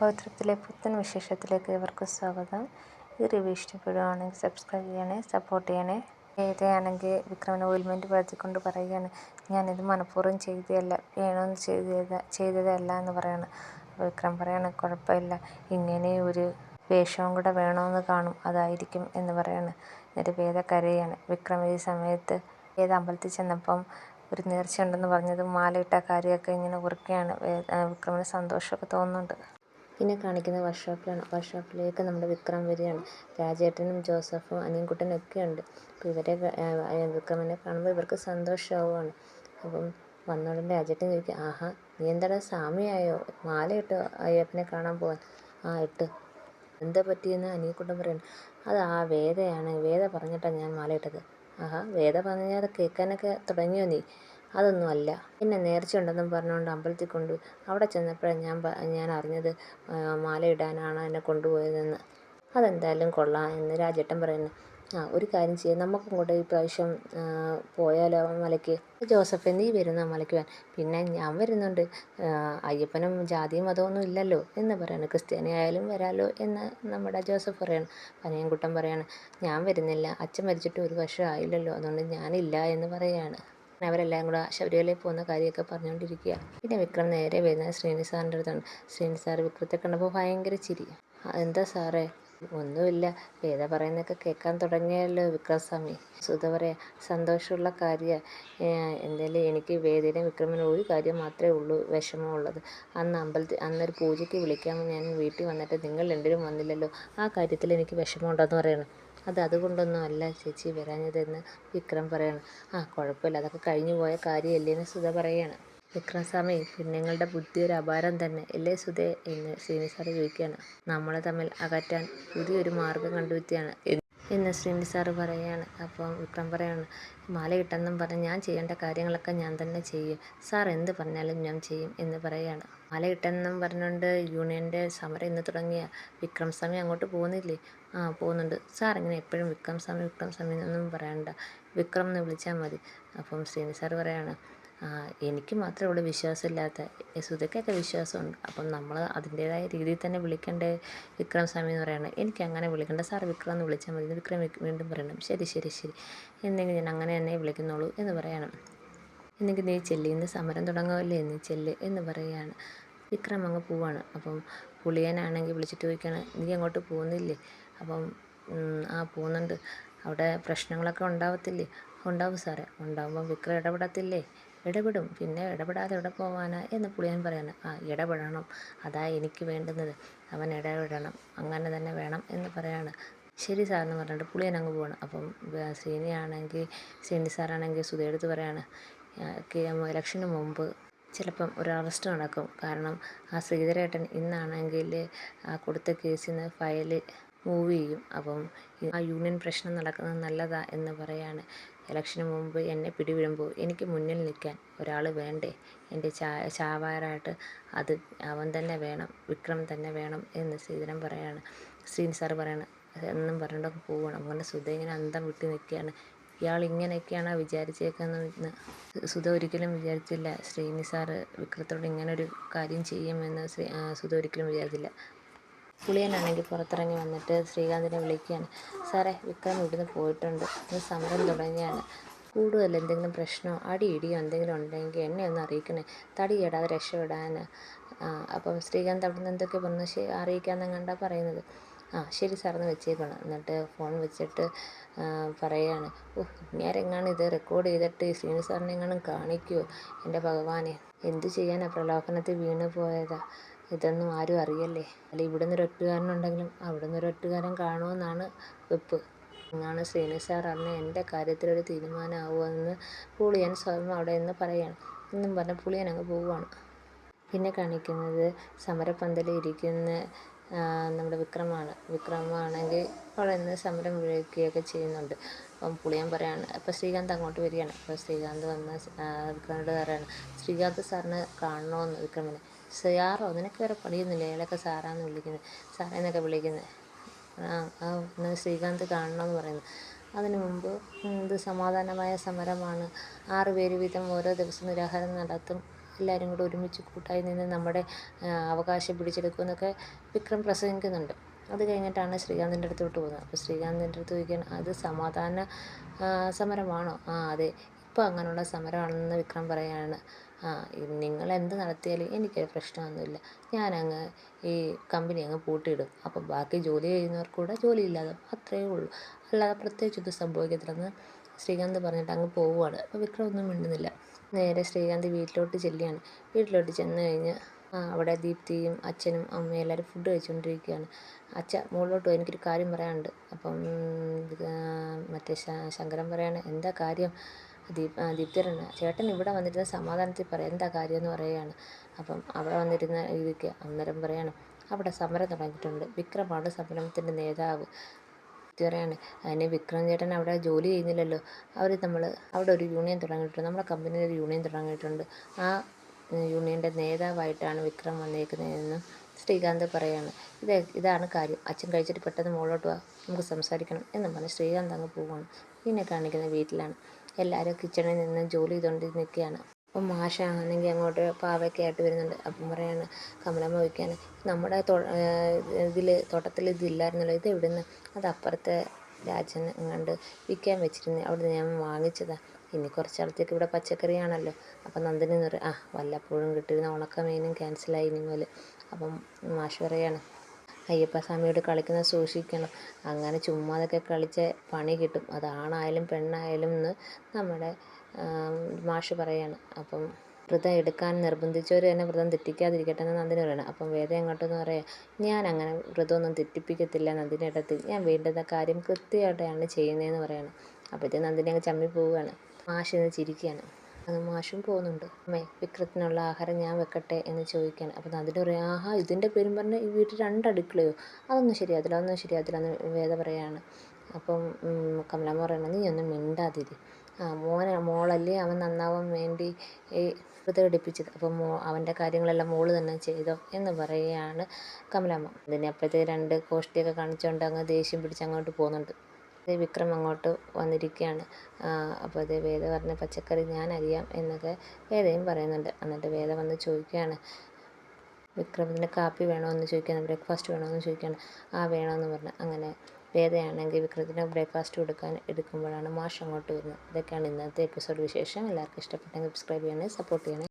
പവിത്രത്തിലെ പുത്തൻ വിശേഷത്തിലേക്ക് ഇവർക്ക് സ്വാഗതം. ഈ റിവ്യൂ ഇഷ്ടപ്പെടുകയാണെങ്കിൽ സബ്സ്ക്രൈബ് ചെയ്യണേ സപ്പോർട്ട് ചെയ്യണേ. ഏതയാണെങ്കിൽ വിക്രമിന് ഓയിൽമെന്റ് പരത്തിക്കൊണ്ട് പറയുകയാണ് ഞാനിത് മനഃപൂർവം ചെയ്തതല്ല വേണമെന്ന് ചെയ്തത് ചെയ്തതല്ല എന്ന് പറയാണ്. വിക്രം പറയാണ് കുഴപ്പമില്ല ഇങ്ങനെ ഒരു വേഷവും കൂടെ വേണമെന്ന് കാണും അതായിരിക്കും എന്ന് പറയാണ്. എന്നിട്ട് വേദ കരയാണ് വിക്രം ഈ സമയത്ത് വേദ അമ്പലത്തിൽ ചെന്നപ്പം ഒരു നേർച്ചയുണ്ടെന്ന് പറഞ്ഞത് മാലയിട്ട കാര്യമൊക്കെ ഇങ്ങനെ ഓർക്കുകയാണ് വിക്രമിന് സന്തോഷമൊക്കെ തോന്നുന്നുണ്ട്. പിന്നെ കാണിക്കുന്നത് വർക്ക്ഷോപ്പിലാണ് വർക്ക്ഷോപ്പിലേക്ക് നമ്മുടെ വിക്രം വരികയാണ്. രാജേട്ടനും ജോസഫും അനിയൻകുട്ടനും ഒക്കെ ഉണ്ട്. അപ്പോൾ ഇവരെ വിക്രമനെ കാണുമ്പോൾ ഇവർക്ക് സന്തോഷമാവുകയാണ്. അപ്പം വന്നോടനെ രാജേട്ടൻ ചോദിക്കും ആഹാ നീ എന്താടാ സ്വാമിയായോ? മാല ഇട്ടോ അയ്യപ്പനെ കാണാൻ പോവാൻ. ആ ഇട്ട്. എന്താ പറ്റിയെന്ന്? അനിയൻകുട്ടൻ പറയുന്നു അത് ആ വേദയാണ്. വേദ പറഞ്ഞിട്ടാണ് ഞാൻ മാല ഇട്ടത്. ആഹാ വേദ പറഞ്ഞാൽ കേൾക്കാനൊക്കെ തുടങ്ങിയോ നീ? അതൊന്നും അല്ല പിന്നെ നേർച്ചയുണ്ടെന്നും പറഞ്ഞുകൊണ്ട് അമ്പലത്തിൽ കൊണ്ട് അവിടെ ചെന്നപ്പോഴാണ് ഞാൻ ഞാൻ അറിഞ്ഞത് മാലയിടാനാണ് എന്നെ കൊണ്ടുപോയതെന്ന്. അതെന്തായാലും കൊള്ളാം എന്ന് രാജേട്ടൻ പറയുന്നു. ആ ഒരു കാര്യം ചെയ്യാം. നമുക്കും കൂടെ ഈ പ്രാവശ്യം പോയാലോ മലയ്ക്ക്? ജോസഫ് നീ വരുന്ന മലയ്ക്ക് പോകാൻ പിന്നെ ഞാൻ വരുന്നുണ്ട്. അയ്യപ്പനും ജാതിയും മതമൊന്നും ഇല്ലല്ലോ എന്ന് പറയാണ്. ക്രിസ്ത്യാനി ആയാലും വരാലോ എന്ന് നമ്മുടെ ജോസഫ് പറയാണ്. പനയൻകുട്ടൻ പറയാണ് ഞാൻ വരുന്നില്ല. അച്ഛൻ മരിച്ചിട്ട് ഒരു വർഷം ആയില്ലല്ലോ. അതുകൊണ്ട് ഞാനില്ല എന്ന് പറയാണ്. അവരെല്ലാം കൂടെ ശബരിമലയിൽ പോകുന്ന കാര്യമൊക്കെ പറഞ്ഞുകൊണ്ടിരിക്കുക. പിന്നെ വിക്രം നേരെ വരുന്നത് ശ്രീനി സാറിന്റെ അടുത്താണ്. ശ്രീനി സാർ വിക്രത്തെ കണ്ടപ്പോൾ ഭയങ്കര ചിരി. എന്താ സാറേ? ഒന്നുമില്ല. വേദ പറയുന്നതൊക്കെ കേൾക്കാൻ തുടങ്ങിയല്ലോ വിക്രം സ്വാമി. സുധ പറയാ സന്തോഷമുള്ള കാര്യമാണ് എന്തായാലും എനിക്ക് വേദിനെ വിക്രമിനും ഒരു കാര്യം മാത്രമേ ഉള്ളൂ വിഷമമുള്ളത് അന്ന് അമ്പലത്തിൽ അന്നൊരു പൂജയ്ക്ക് വിളിക്കാൻ ഞാൻ വീട്ടിൽ വന്നിട്ട് നിങ്ങൾ രണ്ടുപേരും വന്നില്ലല്ലോ. ആ കാര്യത്തിൽ എനിക്ക് വിഷമമുണ്ടെന്ന് പറയണം. അത് അതുകൊണ്ടൊന്നും അല്ല ചേച്ചി വരാഞ്ഞതെന്ന് വിക്രം പറയാണ്. ആ കുഴപ്പമില്ല. അതൊക്കെ കഴിഞ്ഞു പോയ കാര്യമല്ലേ എന്ന് സുധ പറയാണ്. വിക്രം സ്വാമി പെണ്ണുങ്ങളുടെ ബുദ്ധി ഒരു അപാരം തന്നെ അല്ലേ സുധേ എന്ന് ശ്രീനി സാറ് ചോദിക്കുകയാണ്. നമ്മളെ തമ്മിൽ അകറ്റാൻ പുതിയൊരു മാർഗം കണ്ടുപിടിക്കുകയാണ് എന്ന് ശ്രീനി സാറ് പറയുകയാണ് അപ്പം വിക്രം പറയാണ് മാല കിട്ടെന്നും പറഞ്ഞ് ഞാൻ ചെയ്യേണ്ട കാര്യങ്ങളൊക്കെ ഞാൻ തന്നെ ചെയ്യും. സാർ എന്ത് പറഞ്ഞാലും ഞാൻ ചെയ്യും എന്ന് പറയുകയാണ് മാല കിട്ടെന്നും പറഞ്ഞുകൊണ്ട് യൂണിയന്റെ സമരം ഇന്ന് തുടങ്ങിയ വിക്രം സ്വാമി അങ്ങോട്ട് പോകുന്നില്ലേ? ആ പോകുന്നുണ്ട്. സാർ ഇങ്ങനെ എപ്പോഴും വിക്രം സ്വാമി വിക്രം സ്വാമി എന്നൊന്നും പറയണ്ട. വിക്രം എന്ന് വിളിച്ചാൽ മതി. അപ്പം ശ്രീനി സാർ പറയാണ് എനിക്ക് മാത്രമേ ഉള്ളൂ വിശ്വാസമില്ലാത്ത. സുധയ്ക്കൊക്കെ വിശ്വാസമുണ്ട്. അപ്പം നമ്മൾ അതിന്റേതായ രീതിയിൽ തന്നെ വിളിക്കേണ്ടേ? വിക്രം സ്വാമി എന്ന് പറയുന്നത് എനിക്ക് അങ്ങനെ വിളിക്കേണ്ട. സാർ വിക്രം എന്ന് വിളിച്ചാൽ മതി. വിക്രം വീണ്ടും പറയണം ശരി ശരി ശരി. എന്നെങ്കിൽ ഞാൻ അങ്ങനെ തന്നെ വിളിക്കുന്നുള്ളൂ എന്ന് പറയണം. എന്നെങ്കിൽ നീ ചെല്ലി ഇന്ന് സമരം തുടങ്ങുമല്ലേ? നീ ചെല്ല് എന്ന് പറയുകയാണ് വിക്രം അങ്ങ് പോവാണ്. അപ്പം പുളിയനാണെങ്കിൽ വിളിച്ചിട്ട് ചോദിക്കുകയാണ് നീ അങ്ങോട്ട് പോകുന്നില്ലേ? അപ്പം ആ പോകുന്നുണ്ട്. അവിടെ പ്രശ്നങ്ങളൊക്കെ ഉണ്ടാവത്തില്ലേ? ഉണ്ടാവും സാറേ. ഉണ്ടാവുമ്പം വിക്രം ഇടപെടത്തില്ലേ? ഇടപെടും. പിന്നെ ഇടപെടാതെ എവിടെ പോവാനാ? എന്ന് പുളിയാൻ പറയാണ്. ആ ഇടപെടണം. അതാ എനിക്ക് വേണ്ടുന്നത്. അവൻ ഇടപെടണം. അങ്ങനെ തന്നെ വേണം എന്ന് പറയാണ്. ശരി സാർ എന്ന് പറഞ്ഞിട്ട് പുളിയൻ അങ്ങ് പോവാണ്. അപ്പം സീനിയാണെങ്കിൽ ശ്രീനി സാറാണെങ്കിൽ സുധയെടുത്ത് പറയാണ് ഇലക്ഷന് മുമ്പ് ചിലപ്പം ഒരു അറസ്റ്റ് നടക്കും. കാരണം ആ ശ്രീധരേട്ടൻ ഇന്നാണെങ്കിൽ ആ കൊടുത്ത കേസിൽ നിന്ന് ഫയൽ മൂവ് ചെയ്യും. അപ്പം ആ യൂണിയൻ പ്രശ്നം നടക്കുന്നത് നല്ലതാ എന്ന് പറയാണ്. ഇലക്ഷന് മുമ്പ് എന്നെ പിടിവിടുമ്പോൾ എനിക്ക് മുന്നിൽ നിൽക്കാൻ ഒരാൾ വേണ്ടേ? എന്റെ ചാ ചാവാറായിട്ട് അത് അവൻ തന്നെ വേണം വിക്രം തന്നെ വേണം എന്ന് ശ്രീധരൻ പറയാണ്. ശ്രീൻ സാർ പറയാണ് എന്നും പറഞ്ഞിട്ടൊക്കെ പോവണം. അങ്ങനെ സുധ ഇങ്ങനെ അന്തം വിട്ട് നിൽക്കുകയാണ്. ഇയാൾ ഇങ്ങനെയൊക്കെയാണ് വിചാരിച്ചേക്കുന്നതെന്ന് സുധ ഒരിക്കലും വിചാരിച്ചില്ല. ശ്രീനി സാറ് വിക്രത്തോട് ഇങ്ങനൊരു കാര്യം ചെയ്യുമെന്ന് സുധ ഒരിക്കലും വിചാരിച്ചില്ല. പുളിയനാണെങ്കിൽ പുറത്തിറങ്ങി വന്നിട്ട് ശ്രീകാന്തിനെ വിളിക്കുകയാണ്. സാറേ വിക്രം ഇവിടുന്ന് പോയിട്ടുണ്ട്. ഇന്ന് സമരം തുടങ്ങിയാണ് കൂടുതൽ എന്തെങ്കിലും പ്രശ്നമോ അടി ഇടിയോ എന്തെങ്കിലും ഉണ്ടെങ്കിൽ എന്നെ ഒന്ന് അറിയിക്കണേ. തടി കേടാതെ രക്ഷപ്പെടാൻ അപ്പം ശ്രീകാന്ത് അവിടെ നിന്ന് എന്തൊക്കെ പറഞ്ഞു അറിയിക്കാമെന്ന് കണ്ടാ പറയുന്നത്? ആ ശരി സാറെന്ന് വെച്ചേക്കണം. എന്നിട്ട് ഫോൺ വെച്ചിട്ട് പറയുകയാണ് ഓ ഇങ്ങാരെങ്ങാനും ഇത് റെക്കോർഡ് ചെയ്തിട്ട് ശ്രീനി സാറിനെങ്ങാനും കാണിക്കുമോ എന്റെ ഭഗവാനെ എന്തു ചെയ്യാനാണ് പ്രലോഭനത്തിൽ വീണ് പോയതാ? ഇതൊന്നും ആരും അറിയല്ലേ? അല്ല ഇവിടുന്ന് ഒരു ഒറ്റുകാരനുണ്ടെങ്കിലും അവിടെ ഒരു ഒറ്റുകാരൻ കാണുമെന്നാണ് വെപ്പ്. എന്നാണ് ശ്രീനി സാർ അന്ന് എന്റെ കാര്യത്തിലൊരു തീരുമാനമാവുമെന്ന് പുളിയൻ സ്വയം അവിടെ നിന്ന് പറയുകയാണ് എന്നും പറഞ്ഞ് പുളിയൻ അങ്ങ് പോവുകയാണ് പിന്നെ കാണിക്കുന്നത് സമരപ്പന്തലിൽ ഇരിക്കുന്ന നമ്മുടെ വിക്രമാണ്. വിക്രമാണെങ്കിൽ അവിടെ നിന്ന് സമരം വിളിക്കുകയൊക്കെ ചെയ്യുന്നുണ്ട്. അപ്പം പുളിയൻ പറയാണ് അപ്പോൾ ശ്രീകാന്ത് അങ്ങോട്ട് വരികയാണ്. അപ്പോൾ ശ്രീകാന്ത് വന്ന് വിക്രമോട് പറയാണ് ശ്രീകാന്ത് സാറിന് കാണണമെന്ന് വിക്രമിനെ. സാറോ നിനക്ക് വേറെ പണിയൊന്നുമില്ല. അയാളൊക്കെ സാറാന്ന് വിളിക്കുന്നത് സാറേ എന്നൊക്കെ വിളിക്കുന്നത് ആ ആ ശ്രീകാന്ത് കാണണമെന്ന് പറയുന്നു. അതിനു മുമ്പ് ഇത് സമാധാനമായ സമരമാണ്. ആറ് പേര് വീതം ഓരോ ദിവസം നിരാഹാരം നടത്തും. എല്ലാവരും കൂടെ ഒരുമിച്ച് കൂട്ടായി നിന്ന് നമ്മുടെ അവകാശം പിടിച്ചെടുക്കുമെന്നൊക്കെ വിക്രം പ്രസംഗിക്കുന്നുണ്ട്. അത് കഴിഞ്ഞിട്ടാണ് ശ്രീകാന്തിന്റെ അടുത്തോട്ട് പോകുന്നത്. അപ്പോൾ ശ്രീകാന്തിന്റെ അടുത്ത് ചോദിക്കാൻ അത് സമാധാന സമരമാണോ? ആ അതെ. ഇപ്പോൾ അങ്ങനെയുള്ള സമരമാണെന്ന് വിക്രം പറയുകയാണ് ആ നിങ്ങൾ എന്ത് നടത്തിയാലും എനിക്കൊരു പ്രശ്നമൊന്നുമില്ല. ഞാനങ്ങ് ഈ കമ്പനി അങ്ങ് പൂട്ടിയിടും. അപ്പം ബാക്കി ജോലി ചെയ്യുന്നവർക്ക് കൂടെ ജോലി ഇല്ലാതാവും അത്രയേ ഉള്ളൂ. അല്ലാതെ പ്രത്യേകിച്ച് ഇത് സംഭവിക്കത്തില്ലെന്ന് ശ്രീകാന്ത് പറഞ്ഞിട്ട് അങ്ങ് പോവുകയാണ്. അപ്പോൾ വിക്രം ഒന്നും മിണ്ടുന്നില്ല. നേരെ ശ്രീകാന്ത് വീട്ടിലോട്ട് ചെല്ലുകയാണ്. വീട്ടിലോട്ട് ചെന്ന് കഴിഞ്ഞ് അവിടെ ദീപ്തിയും അച്ഛനും അമ്മയും എല്ലാവരും ഫുഡ് കഴിച്ചുകൊണ്ടിരിക്കുകയാണ്. അച്ഛ മുകളിലോട്ട് പോയി എനിക്കൊരു കാര്യം പറയാനുണ്ട്. അപ്പം മറ്റേ ശങ്കരൻ പറയാണ് എന്താ കാര്യം? ദീപ് ദീപ്തിയാണ് ചേട്ടൻ ഇവിടെ വന്നിരുന്ന സമാധാനത്തിൽ പറയാം എന്താ കാര്യം എന്ന് പറയുകയാണ്. അപ്പം അവിടെ വന്നിരുന്ന രീതിക്ക് അന്നേരം പറയാണ് അവിടെ സമരം തുടങ്ങിയിട്ടുണ്ട്. വിക്രമാണ് സമരത്തിന്റെ നേതാവ്. പറയാണ് അതിന് വിക്രം ചേട്ടൻ അവിടെ ജോലി ചെയ്യുന്നില്ലല്ലോ. അവർ നമ്മൾ അവിടെ ഒരു യൂണിയൻ തുടങ്ങിയിട്ടുണ്ട്. നമ്മുടെ കമ്പനിയിൽ ഒരു യൂണിയൻ തുടങ്ങിയിട്ടുണ്ട്. ആ യൂണിയന്റെ നേതാവായിട്ടാണ് വിക്രം വന്നേക്കുന്നതെന്നും ശ്രീകാന്ത് പറയാണ്. ഇത് ഇതാണ് കാര്യം. അച്ഛൻ കഴിച്ചിട്ട് പെട്ടെന്ന് മുകളിലോട്ട് വാ. നമുക്ക് സംസാരിക്കണം എന്നും പറഞ്ഞ് ശ്രീകാന്ത് അങ്ങ് പോവുകയാണ് പിന്നെ കാണിക്കുന്ന വീട്ടിലാണ്. എല്ലാവരും കിച്ചണിൽ നിന്ന് ജോലി ചെയ്തുകൊണ്ട് നിൽക്കുകയാണ് അപ്പം മാഷാണെങ്കിൽ അങ്ങോട്ട് പാവയൊക്കെ ആയിട്ട് വരുന്നുണ്ട്. അപ്പം പറയാണ് കമലമ്മ വയ്ക്കുകയാണ് നമ്മുടെ ഇതിൽ തോട്ടത്തിൽ ഇതില്ലായിരുന്നല്ലോ ഇത് എവിടുന്ന്? അത് അപ്പുറത്തെ രാജൻ എങ്ങാണ്ട് വിൽക്കാൻ വെച്ചിരുന്നു. അവിടെ ഞാൻ വാങ്ങിച്ചതാണ് ഇനി കുറച്ചാളത്തേക്ക് ഇവിടെ പച്ചക്കറിയാണല്ലോ. അപ്പം നന്ദിനി പറയും ആ വല്ലപ്പോഴും കിട്ടിയിരുന്ന ഉണക്ക മീനും ക്യാൻസലായി ഇനി മുതൽ അപ്പം മാഷ് പറയാണ് അയ്യപ്പസ്വാമിയോട് കളിക്കുന്നത് സൂക്ഷിക്കണം. അങ്ങനെ ചുമ്മാതൊക്കെ കളിച്ച് പണി കിട്ടും. അത് ആണായാലും പെണ്ണായാലും എന്ന് നമ്മുടെ മാഷ് പറയാണ്. അപ്പം വ്രതം എടുക്കാൻ നിർബന്ധിച്ചവർ തന്നെ വ്രതം തെറ്റിക്കാതിരിക്കട്ടെ എന്ന് നന്ദിനി പറയണം. അപ്പം വേദ എങ്ങോട്ടെന്ന് പറയാം ഞാൻ അങ്ങനെ വ്രതമൊന്നും തെറ്റിപ്പിക്കത്തില്ല നന്ദിനിയുടെ ഞാൻ വേണ്ടുന്ന കാര്യം കൃത്യമായിട്ടാണ് ചെയ്യുന്നതെന്ന് പറയണം. അപ്പോഴത്തേക്ക് നന്ദിനി അങ്ങ് ചമ്മി പോവുകയാണ് മാഷ് ഇന്ന് ചിരിക്കുകയാണ്. മാഷും പോകുന്നുണ്ട്. അമ്മേ വിക്രത്തിനുള്ള ആഹാരം ഞാൻ വെക്കട്ടെ എന്ന് ചോദിക്കാൻ. അപ്പം അതിന്റെ പറയും ആഹാ ഇതിന്റെ പേരും പറഞ്ഞ് ഈ വീട്ടിൽ രണ്ടടുക്കളയോ? അതൊന്നും ശരിയാത്തില്ല അതൊന്നും ശരിയാത്തില്ല എന്ന് വേദ പറയാണ്. അപ്പം കമലാമ്മ പറയണത് നീ ഒന്നും മിണ്ടാതിരി. ആ മോനെ മോളല്ലേ അവൻ നന്നാവാൻ വേണ്ടി എടുപ്പിച്ചത് അപ്പം മോ അവന്റെ കാര്യങ്ങളെല്ലാം മോൾ തന്നെ ചെയ്തോ എന്ന് പറയുകയാണ് കമലാമ്മ. അതിനെ അപ്പോഴത്തേക്ക് രണ്ട് കോഷ്ടിയൊക്കെ കാണിച്ചുകൊണ്ട് അങ്ങ് ദേഷ്യം പിടിച്ച് അങ്ങോട്ട് പോകുന്നുണ്ട്. വിക്രം അങ്ങോട്ട് വന്നിരിക്കുകയാണ്. അപ്പോൾ അതേ വേദ പറഞ്ഞ പച്ചക്കറി ഞാൻ അറിയാം എന്നൊക്കെ വേദയും പറയുന്നുണ്ട്. എന്നിട്ട് വേദ വന്ന് ചോദിക്കുകയാണ് വിക്രമിന് കാപ്പി വേണമെന്ന് ചോദിക്കുകയാണ് ബ്രേക്ക്ഫാസ്റ്റ് വേണമെന്ന് ചോദിക്കുകയാണ്. ആ വേണമെന്ന് പറഞ്ഞു. അങ്ങനെ വേദയാണെങ്കിൽ വിക്രത്തിന് ബ്രേക്ക്ഫാസ്റ്റ് കൊടുക്കാൻ എടുക്കുമ്പോഴാണ് മാഷ് അങ്ങോട്ട് വരുന്നത്. ഇതൊക്കെയാണ് ഇന്നത്തെ എപ്പിസോഡ് വിശേഷം. എല്ലാവർക്കും ഇഷ്ടപ്പെട്ടെങ്കിൽ സബ്സ്ക്രൈബ് ചെയ്യണേ സപ്പോർട്ട് ചെയ്യണേ.